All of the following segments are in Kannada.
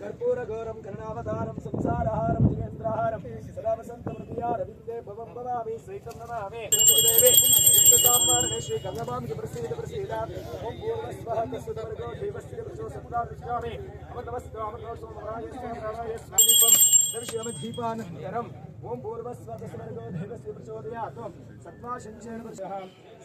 कर्पूरघोरं कर्णावतारं संसारहारं जिनेन्द्रहारं सदा वसन्तमृतियारविन्दे भवं भवामि सहितं नमामि देवे विश्वसाम्बारणे श्रीगङ्गमां प्रसीद प्रसीद ॐ पूर्वस्वः कस्वदवर्गो देवस्य वृषो सत्ता विश्रामि अमृतमस्तु अमृतोषो महाय स्वाहाय स्वादीपं दर्शयामि ॐ पूर्वस्वः कस्वदवर्गो देवस्य प्रचोदयात् सत्त्वाशञ्चेन वर्षः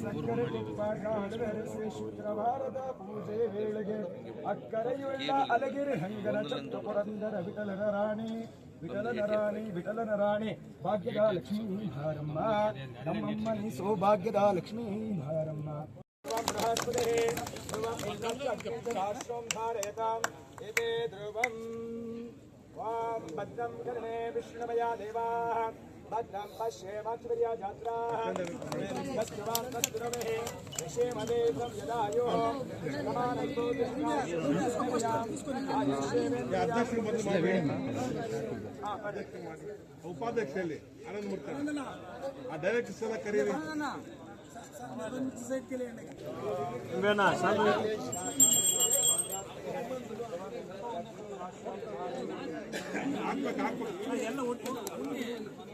ವೇಳೆಗೆ ಸಕ್ಕರೆ ತುಪ್ಪ ಕಾಣದರಸಿ ಶುಕ್ರವಾರದ ಪೂಜೆ ವೇಳೆಗೆ ಅಕ್ಕರೆಯುಳ್ಳ ಅಲಗಿರಿ ಹಂಗನ ಚಕ್ರ ಪುರಂದರ ವಿಠಲನ ರಾಣಿ ವಿಠಲನ ರಾಣಿ ವಿಠಲನ ರಾಣಿ ಭಾಗ್ಯದ ಲಕ್ಷ್ಮೀ ಭಾರಮ್ಮ ನಮ್ಮಮ್ಮ ನೀ ಸೌಭಾಗ್ಯದ ಲಕ್ಷ್ಮೀ ಭಾರಮ್ಮ ಬೃಹಸ್ಪತಿ ಧ್ರುವಂ ಧಾರಯತಾಂ ಏತೆ ಧ್ರುವಂ ವಾಂ ಭದ್ರಂ ಕರ್ಣೇ ವಿಷ್ಣುಮಯ ದೇವಾಃ ಭದ್ರಂ ಪಶ್ಯೇಮಾಕ್ಷರ್ಯ ಜಾತ್ರಾಃ ಕಸ್ತುವಾನ್ ಕಸ್ತುರಮೇ ವಿಷೇಮದೇವಂ ಯದಾಯೋ ಸಮಾನಂತೋ ಉಪಾಧ್ಯಕ್ಷರಲ್ಲಿ ಆನಂದ್ ಮೂರ್ತಿ ಆ ಡೈರೆಕ್ಟ್ ಸಲ ಕರೀರಿ ಹಾಕ್ಬೇಕು ಹಾಕ್ಬೇಕು ಆಯ್ತು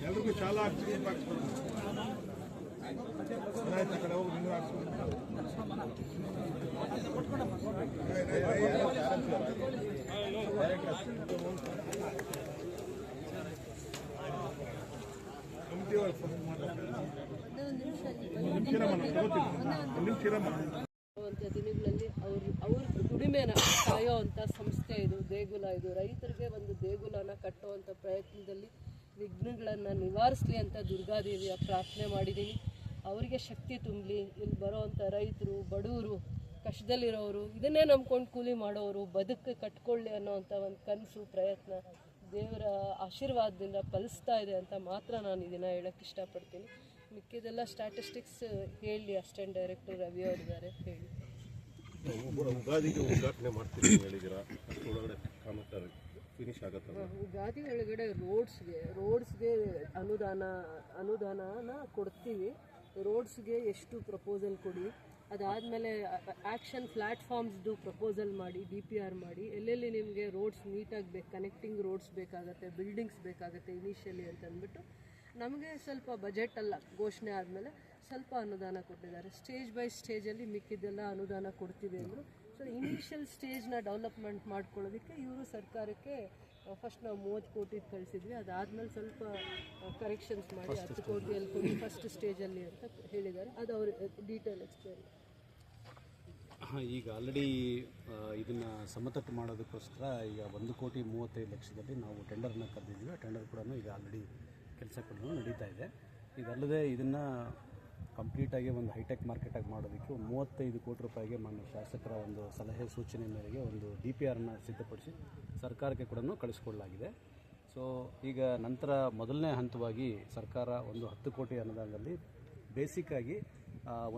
ಎಲ್ರಿಗೂ ಶಾಲಾ ಹಾಕ್ತೀವಿ ಆಯ್ತು ಆ ಕಡೆ ಹೋಗಿ ನೀವು ಹಾಕ್ಸ್ಕೊಂಡು ಕಮಿಟಿಯವ್ರು ಫಸ್ಟ್ ಮಾತಾಡ್ತಾರೆ ಒಂದು ನಿಮಿಷ ಇರಮ್ಮ ನಾನು ತಗೋತೀನಿ ಒಂದು ನಿಮಿಷ ಇರಮ್ಮ ಅಂತ ದಿನಗಳಲ್ಲಿ ಅವ್ರ ಅವ್ರ ದುಡಿಮೆನ ಅಂತ ಸಂಸ್ಥೆ ಇದು, ದೇಗುಲ ಇದು. ರೈತರಿಗೆ ಒಂದು ದೇಗುಲನ ಕಟ್ಟುವಂಥ ಪ್ರಯತ್ನದಲ್ಲಿ ವಿಘ್ನಗಳನ್ನು ನಿವಾರಿಸಲಿ ಅಂತ ದುರ್ಗಾದೇವಿಯ ಪ್ರಾರ್ಥನೆ ಮಾಡಿದ್ದೀನಿ ಅವರಿಗೆ ಶಕ್ತಿ ತುಂಬಲಿ. ಇಲ್ಲಿ ಬರೋವಂಥ ರೈತರು ಬಡವರು ಕಷ್ಟದಲ್ಲಿರೋರು, ಇದನ್ನೇ ನಂಬ್ಕೊಂಡು ಕೂಲಿ ಮಾಡೋರು, ಬದುಕು ಕಟ್ಕೊಳ್ಳಿ ಅನ್ನೋವಂಥ ಒಂದು ಕನಸು, ಪ್ರಯತ್ನ ದೇವರ ಆಶೀರ್ವಾದದಿಂದ ಫಲಿಸ್ತಾ ಇದೆ ಅಂತ ಮಾತ್ರ ನಾನು ಇದನ್ನು ಹೇಳೋಕ್ಕೆ ಇಷ್ಟಪಡ್ತೀನಿ. ಮಿಕ್ಕಿದೆಲ್ಲ ಸ್ಟ್ಯಾಟಿಸ್ಟಿಕ್ಸ್ ಹೇಳಿ ಅಸಿಸ್ಟೆಂಟ್ ಡೈರೆಕ್ಟರ್ ರವಿ ಅವರಿದ್ದಾರೆ ಹೇಳಿ. ಉಗಾದಿಗೆ ಉದ್ಘಾಟನೆ ಮಾಡ್ತೀನಿ ಹೇಳಿದ್ದೀರಾ? ಉಗಾದಿ ಕಾಮಗಾರಿ ಫಿನಿಶ್ ಯುಗಾದಿ ಒಳಗಡೆ ರೋಡ್ಸ್ಗೆ ರೋಡ್ಸ್ಗೆ ಅನುದಾನ ಅನುದಾನನ ಕೊಡ್ತೀವಿ. ರೋಡ್ಸ್ಗೆ ಎಷ್ಟು ಪ್ರಪೋಸಲ್ ಕೊಡಿ ಅದಾದಮೇಲೆ ಆ್ಯಕ್ಷನ್ ಪ್ಲ್ಯಾಟ್ಫಾರ್ಮ್ಸ್ದು ಪ್ರಪೋಸಲ್ ಮಾಡಿ ಡಿ ಪಿ ಆರ್ ಮಾಡಿ. ಎಲ್ಲೆಲ್ಲಿ ನಿಮಗೆ ರೋಡ್ಸ್ ನೀಟಾಗಿ ಬೇಕು ಕನೆಕ್ಟಿಂಗ್ ರೋಡ್ಸ್ ಬೇಕಾಗುತ್ತೆ ಬಿಲ್ಡಿಂಗ್ಸ್ ಬೇಕಾಗುತ್ತೆ ಇನಿಷಿಯಲಿ ಅಂತ ಅಂದ್ಬಿಟ್ಟು ನಮಗೆ ಸ್ವಲ್ಪ ಬಜೆಟ್ ಅಲ್ಲ ಘೋಷಣೆ ಆದಮೇಲೆ ಸ್ವಲ್ಪ ಅನುದಾನ ಕೊಟ್ಟಿದ್ದಾರೆ. ಸ್ಟೇಜ್ ಬೈ ಸ್ಟೇಜಲ್ಲಿ ಮಿಕ್ಕಿದ್ದೆಲ್ಲ ಅನುದಾನ ಕೊಡ್ತೀವಿ ಅಂದರು. ಸೊ ಇನಿಷಿಯಲ್ ಸ್ಟೇಜ್ನ ಡೆವಲಪ್ಮೆಂಟ್ ಮಾಡ್ಕೊಳ್ಳೋದಕ್ಕೆ ಇವರು ಸರ್ಕಾರಕ್ಕೆ ಫಸ್ಟ್ ನಾವು ಮೂವತ್ತು ಕೋಟಿ ಕಳಿಸಿದ್ವಿ. ಅದಾದಮೇಲೆ ಸ್ವಲ್ಪ ಕರೆಕ್ಷನ್ಸ್ ಮಾಡಿ ಹತ್ತು ಕೋಟಿಯಲ್ಲಿ ಕೊಡಿ ಫಸ್ಟ್ ಸ್ಟೇಜಲ್ಲಿ ಅಂತ ಹೇಳಿದ್ದಾರೆ. ಅದು ಅವರು ಡೀಟೇಲ್ ಎಕ್ಸ್ಪ್ಲೇನ್ ಹಾಂ ಈಗ ಆಲ್ರೆಡಿ ಇದನ್ನು ಸಮತಟ್ಟು ಮಾಡೋದಕ್ಕೋಸ್ಕರ ಈಗ ಒಂದು ಕೋಟಿ ಮೂವತ್ತೈದು ಲಕ್ಷದಲ್ಲಿ ನಾವು ಟೆಂಡರ್ನ ಕರೆದಿದ್ವಿ ಆ ಟೆಂಡರ್ ಕೂಡ ಈಗ ಆಲ್ರೆಡಿ ಕೆಲಸಗಳು ನಡೀತಾ ಇದೆ. ಇದಲ್ಲದೆ ಇದನ್ನು ಕಂಪ್ಲೀಟಾಗಿ ಒಂದು ಹೈಟೆಕ್ ಮಾರ್ಕೆಟಾಗಿ ಮಾಡೋದಕ್ಕೆ ಒಂದು ಮೂವತ್ತೈದು ಕೋಟಿ ರೂಪಾಯಿಗೆ ಮಾನ್ಯ ಶಾಸಕರ ಒಂದು ಸಲಹೆ ಸೂಚನೆ ಮೇರೆಗೆ ಒಂದು ಡಿ ಪಿ ಆರ್ನ ಸಿದ್ಧಪಡಿಸಿ ಸರ್ಕಾರಕ್ಕೆ ಕೂಡ ಕಳಿಸ್ಕೊಳ್ಳಲಾಗಿದೆ. ಸೊ ಈಗ ನಂತರ ಮೊದಲನೇ ಹಂತವಾಗಿ ಸರ್ಕಾರ ಒಂದು ಹತ್ತು ಕೋಟಿ ಅನುದಾನದಲ್ಲಿ ಬೇಸಿಕ್ಕಾಗಿ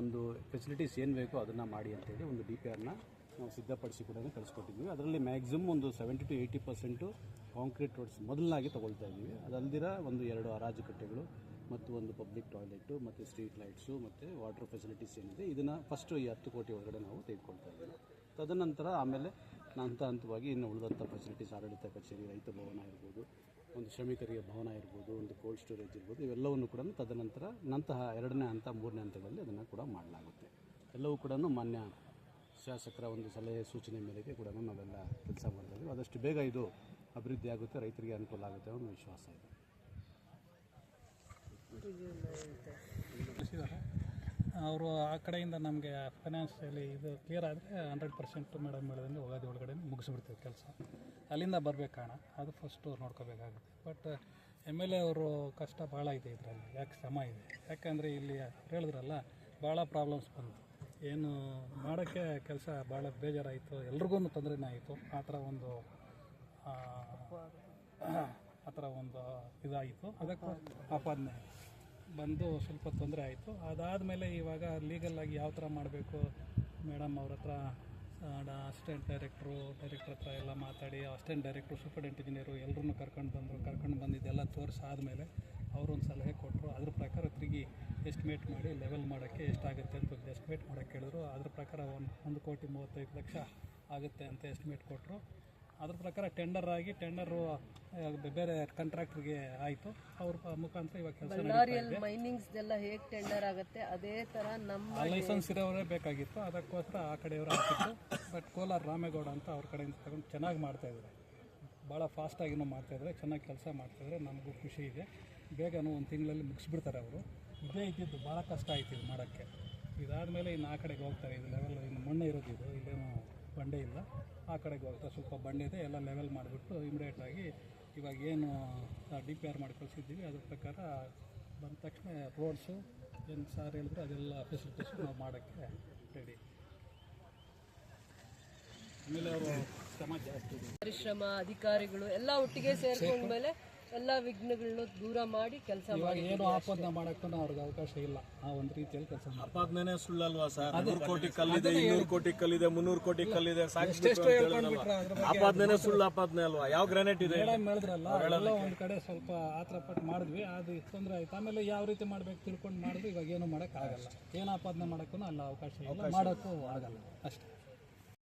ಒಂದು ಫೆಸಿಲಿಟೀಸ್ ಏನು ಬೇಕೋ ಅದನ್ನು ಮಾಡಿ ಅಂತೇಳಿ ಒಂದು ಡಿ ಪಿ ಆರ್ನ ನಾವು ಸಿದ್ಧಪಡಿಸಿ ಕೂಡ ಕಳಿಸ್ಕೊಟ್ಟಿದ್ವಿ ಅದರಲ್ಲಿ ಮ್ಯಾಕ್ಸಿಮಮ್ ಒಂದು seventy to eighty percent concrete roads ಮೊದಲಾಗಿ ತೊಗೊಳ್ತಾ ಇದ್ದೀವಿ. ಅದಲ್ದಿರ ಒಂದು ಎರಡು ಅರಾಜುಕಟ್ಟೆಗಳು ಮತ್ತು ಒಂದು ಪಬ್ಲಿಕ್ ಟಾಯ್ಲೆಟು ಮತ್ತು ಸ್ಟ್ರೀಟ್ ಲೈಟ್ಸು ಮತ್ತು ವಾಟರ್ ಫೆಸಿಲಿಟೀಸ್ ಏನಿದೆ, ಇದನ್ನು ಫಸ್ಟು ಈ ಹತ್ತು ಕೋಟಿ ಒಳಗಡೆ ನಾವು ತೆಗೆದುಕೊಳ್ತಾ ಇದ್ದೀವಿ. ತದನಂತರ ಆಮೇಲೆ ಹಂತ ಹಂತವಾಗಿ ಇನ್ನು ಉಳಿದಂಥ ಫೆಸಿಲಿಟೀಸ್ ಆಡಳಿತ ಕಚೇರಿ, ರೈತ ಭವನ ಇರ್ಬೋದು, ಒಂದು ಶ್ರಮಿಕರಿಗೆ ಭವನ ಇರ್ಬೋದು, ಒಂದು ಕೋಲ್ಡ್ ಸ್ಟೋರೇಜ್ ಇರ್ಬೋದು, ಇವೆಲ್ಲವನ್ನು ಕೂಡ ತದನಂತರ ನಂತಹ ಎರಡನೇ ಹಂತ, ಮೂರನೇ ಹಂತಗಳಲ್ಲಿ ಅದನ್ನು ಕೂಡ ಮಾಡಲಾಗುತ್ತೆ. ಎಲ್ಲವೂ ಕೂಡ ಮಾನ್ಯ ಶಾಸಕರ ಒಂದು ಸಲಹೆ ಸೂಚನೆ ಮೇರೆಗೆ ಕೂಡ ನಾವೆಲ್ಲ ಕೆಲಸ ಮಾಡ್ತಾ ಇದ್ದೀವಿ. ಆದಷ್ಟು ಬೇಗ ಇದು ಅಭಿವೃದ್ಧಿ ಆಗುತ್ತೆ, ರೈತರಿಗೆ ಅನುಕೂಲ ಆಗುತ್ತೆ ಅನ್ನೋ ವಿಶ್ವಾಸ ಇದೆ. ಅವರು ಆ ಕಡೆಯಿಂದ ನಮಗೆ ಫೈನಾನ್ಷಿಯಲಿ ಇದು ಕ್ಲಿಯರ್ ಆದರೆ ಹಂಡ್ರೆಡ್ ಪರ್ಸೆಂಟ್ ಮೇಡಮ್ ಹೇಳಿದಂಗೆ ಹೋಗೋದು ಒಳಗಡೆ ಮುಗಿಸ್ಬಿಡ್ತೀವಿ ಕೆಲಸ. ಅಲ್ಲಿಂದ ಬರಬೇಕು ಹಣ ಅದು ಫಸ್ಟು ನೋಡ್ಕೋಬೇಕಾಗುತ್ತೆ. ಬಟ್ ಎಂ ಎಲ್ ಎ ಅವರು ಕಷ್ಟ ಭಾಳ ಇದೆ ಇದರಲ್ಲಿ, ಯಾಕೆ ಶ್ರಮ ಇದೆ? ಯಾಕಂದರೆ ಇಲ್ಲಿ ಹೇಳಿದ್ರಲ್ಲ, ಭಾಳ ಪ್ರಾಬ್ಲಮ್ಸ್ ಬಂತು. ಏನು ಮಾಡೋಕ್ಕೆ ಕೆಲಸ ಭಾಳ ಬೇಜಾರಾಯಿತು ಎಲ್ರಿಗೂ ತೊಂದರೆನೇ ಆಯಿತು. ಆ ಥರ ಒಂದು ಆ, ಥರ ಒಂದು ಇದಾಯಿತು. ಅದಕ್ಕೆ ಆಪಾದನೆ. ಬಂದು ಸ್ವಲ್ಪ ತೊಂದರೆ ಆಯಿತು. ಅದಾದಮೇಲೆ ಇವಾಗ ಲೀಗಲ್ಲಾಗಿ ಯಾವ ಥರ ಮಾಡಬೇಕು? ಮೇಡಮ್ ಅವ್ರ ಹತ್ರ ಅಸಿಸ್ಟೆಂಟ್ ಡೈರೆಕ್ಟ್ರು ಡೈರೆಕ್ಟ್ರ್ ಹತ್ರ ಎಲ್ಲ ಮಾತಾಡಿ ಅಸಿಸ್ಟೆಂಟ್ ಡೈರೆಕ್ಟ್ರು ಸೂಪರ್ಡೆಂಟ್ ಇಂಜಿನಿಯರು ಎಲ್ಲರೂ ಕರ್ಕೊಂಡು ಬಂದರು. ಕರ್ಕೊಂಡು ಬಂದಿದ್ದೆಲ್ಲ ತೋರಿಸಾದ್ಮೇಲೆ ಅವರು ಒಂದು ಸಲಹೆ ಕೊಟ್ಟರು. ಅದ್ರ ಪ್ರಕಾರ ತಿರುಗಿ ಎಸ್ಟಿಮೇಟ್ ಮಾಡಿ ಲೆವೆಲ್ ಮಾಡೋಕ್ಕೆ ಎಷ್ಟಾಗುತ್ತೆ ಅಂತ ಒಂದು ಎಸ್ಟಿಮೇಟ್ ಮಾಡೋಕ್ಕೆ ಹೇಳಿದ್ರು. ಅದ್ರ ಪ್ರಕಾರ ಒಂದು ಒಂದು ಕೋಟಿ ಮೂವತ್ತೈದು ಲಕ್ಷ ಆಗುತ್ತೆ ಅಂತ ಎಸ್ಟಿಮೇಟ್ ಕೊಟ್ಟರು. ಅದ್ರ ಪ್ರಕಾರ ಟೆಂಡರ್ ಆಗಿ ಟೆಂಡರು ಬೇರೆ ಕಾಂಟ್ರಾಕ್ಟ್ರಿಗೆ ಆಯಿತು. ಅವ್ರ ಮುಖಾಂತರ ಇವಾಗ ಕೆಲಸ ಮೈನಿಂಗ್ಸ್ ಮೈನಿಂಗ್ಸ್ದೆಲ್ಲ ಹೇಗೆ ಟೆಂಡರ್ ಆಗುತ್ತೆ? ಅದೇ ಥರ ನಮ್ಮ ಲೈಸೆನ್ಸ್ ಇರೋರೇ ಬೇಕಾಗಿತ್ತು. ಅದಕ್ಕೋಸ್ಕರ ಆ ಕಡೆಯವರು ಆಗ್ತಿತ್ತು ಬಟ್ ಕೋಲಾರ ರಾಮೇಗೌಡ ಅಂತ ಅವ್ರ ಕಡೆಯಿಂದ ತಗೊಂಡು ಚೆನ್ನಾಗಿ ಮಾಡ್ತಾಯಿದ್ದಾರೆ ಭಾಳ ಫಾಸ್ಟಾಗಿನೂ ಮಾಡ್ತಾಯಿದ್ದಾರೆ ಚೆನ್ನಾಗಿ ಕೆಲಸ ಮಾಡ್ತಾಯಿದ್ದಾರೆ ನಮಗೂ ಖುಷಿ ಇದೆ. ಬೇಗನೂ ಒಂದು ತಿಂಗಳಲ್ಲಿ ಮುಗಿಸ್ಬಿಡ್ತಾರೆ ಅವರು. ಇದೇ ಇದ್ದಿದ್ದು, ಭಾಳ ಕಷ್ಟ ಆಯ್ತು ಇದು ಮಾಡೋಕ್ಕೆ. ಇದಾದಮೇಲೆ ಇನ್ನು ಆ ಕಡೆಗೆ ಹೋಗ್ತಾರೆ, ಇದು ಲೆವೆಲ್ ಇನ್ನು ಮಣ್ಣೆ ಇದು, ಇಲ್ಲೇನು ಬಂಡೆ ಇಲ್ಲ. ಆ ಕಡೆಗೆ ಹೋಗ್ತಾರೆ, ಸ್ವಲ್ಪ ಬಂಡೆ ಇದೆ, ಎಲ್ಲ ಲೆವೆಲ್ ಮಾಡಿಬಿಟ್ಟು ಇಮಿಡಿಯೇಟಾಗಿ ಇವಾಗ ಏನು ಡಿ ಪಿ ಆರ್ ಮಾಡಿ ಕಳಿಸಿದ್ದೀವಿ. ಅದ್ರ ಪ್ರಕಾರ ಬಂದ ತಕ್ಷಣ ರೋಡ್ಸು ಏನು ಸಾರ್ ಹೇಳಿದ್ರು, ಅದೆಲ್ಲ ಫೆಸಿಲಿಟೀಸು ನಾವು ಮಾಡೋಕ್ಕೆ ರೆಡಿ ಆಮೇಲೆ ಅವರು ಶ್ರಮ ಜಾಸ್ತಿ ಪರಿಶ್ರಮ, ಅಧಿಕಾರಿಗಳು ಎಲ್ಲ ಒಟ್ಟಿಗೆ ಸೇರ್ಕೊಂಡ್ಮೇಲೆ ಎಲ್ಲ ವಿಘ್ನಗಳನ್ನ ದೂರ ಮಾಡಿ ಕೆಲಸ ಮಾಡಿ ಏನು ಆಪಾದನೆ ಮಾಡೋಕ್ಕೂ ಅವ್ರಿಗೆ ಅವಕಾಶ ಇಲ್ಲ. ಆ ಒಂದು ರೀತಿಯಲ್ಲಿ ಕೆಲಸ ಮಾಡಿ. ಆಪಾದನೆ ಸುಳ್ಳಲ್ವಾ ಸರ್? ನೂರು ಕೋಟಿ ಕಲ್ಲಿದೆ ಇನ್ನೂರು ಕೋಟಿ ಕಲ್ಲಿದೆ ಮುನ್ನೂರು ಕೋಟಿ ಕಲ್ಲಿದೆ ಸಾಕಷ್ಟು. ಆಪಾದನೆ ಸುಳ್ಳು ಆಪಾದನೆ ಅಲ್ವಾ? ಯಾವ ಗ್ರಾನೈಟ್ ಇದೆ? ಹೇಳಿದ್ರಲ್ಲ ಎಲ್ಲ ಒಂದು ಕಡೆ ಸ್ವಲ್ಪ ಆತರ ಪಟ್ಟು ಮಾಡಿದ್ವಿ ಅದು ತೊಂದರೆ ಆಯ್ತು. ಆಮೇಲೆ ಯಾವ ರೀತಿ ಮಾಡ್ಬೇಕು ತಿಳ್ಕೊಂಡು ಮಾಡಿದ್ವಿ ಇವಾಗ ಏನು ಮಾಡೋಕ್ಕಾಗಲ್ಲ. ಏನು ಆಪಾದನೆ ಮಾಡಕ್ಕೂ ಅಲ್ಲ ಅವಕಾಶ ಇಲ್ಲ. ಮಾಡೋಕ್ಕೂ ಆಗಲ್ಲ. ಅಷ್ಟೇ.